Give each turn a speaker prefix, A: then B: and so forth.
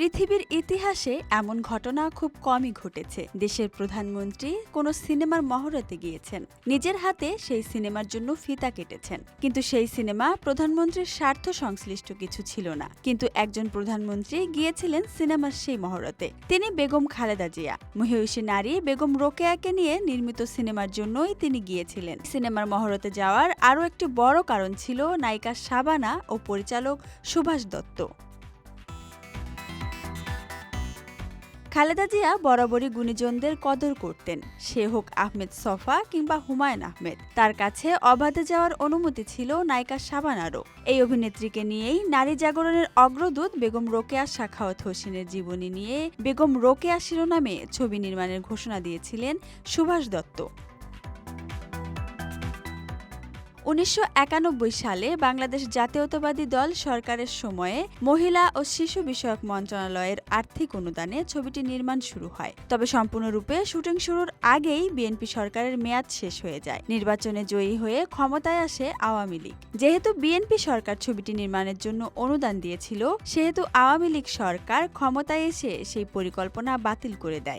A: পৃথিবীর ইতিহাসে এমন ঘটনা খুব কমই ঘটেছে। দেশের প্রধানমন্ত্রী কোনো সিনেমার মহরতে গিয়েছেন। নিজের হাতে সেই সিনেমার জন্য ফিতা কেটেছেন। কিন্তু সেই সিনেমা প্রধানমন্ত্রীর স্বার্থ সংশ্লিষ্ট কিছু ছিল না। কিন্তু একজন প্রধানমন্ত্রী গিয়েছিলেন সিনেমার সেই মহরতে তিনি বেগম খালেদা জিয়া। মহিষী নারী বেগম রোকেয়াকে নিয়ে নির্মিত সিনেমার জন্যই তিনি গিয়েছিলেন। সিনেমার মহরতে যাওয়ার আরও একটি বড় কারণ ছিল নায়িকা শাবানা ও পরিচালক সুভাষ দত্ত। খালেদা জিয়া বরাবরই গুণীজনদের কদর করতেন। সে হোক আহমেদ সফা কিংবা হুমায়ুন আহমেদ। তার কাছে অবাধে যাওয়ার অনুমতি ছিল নায়িকা শাবানারও এই অভিনেত্রীকে নিয়েই নারী জাগরণের অগ্রদূত বেগম রোকেয়া, শাখাওয়াত হোসেনের জীবনী নিয়ে বেগম রোকেয়া শিরোনামে ছবি নির্মাণের ঘোষণা দিয়েছিলেন সুভাষ দত্ত। উনিশশো একানব্বই সালে বাংলাদেশ জাতীয়তাবাদী দল সরকারের সময়ে মহিলা ও শিশু বিষয়ক মন্ত্রণালয়ের আর্থিক অনুদানে ছবিটি নির্মাণ শুরু হয়। তবে সম্পূর্ণরূপে শুটিং শুরুর আগেই বিএনপি সরকারের মেয়াদ শেষ হয়ে যায়। নির্বাচনে জয়ী হয়ে ক্ষমতায় আসে আওয়ামী লীগ। যেহেতু বিএনপি সরকার ছবিটি নির্মাণের জন্য অনুদান দিয়েছিল, সেহেতু আওয়ামী লীগ সরকার ক্ষমতায় এসে সেই পরিকল্পনা বাতিল করে দেয়।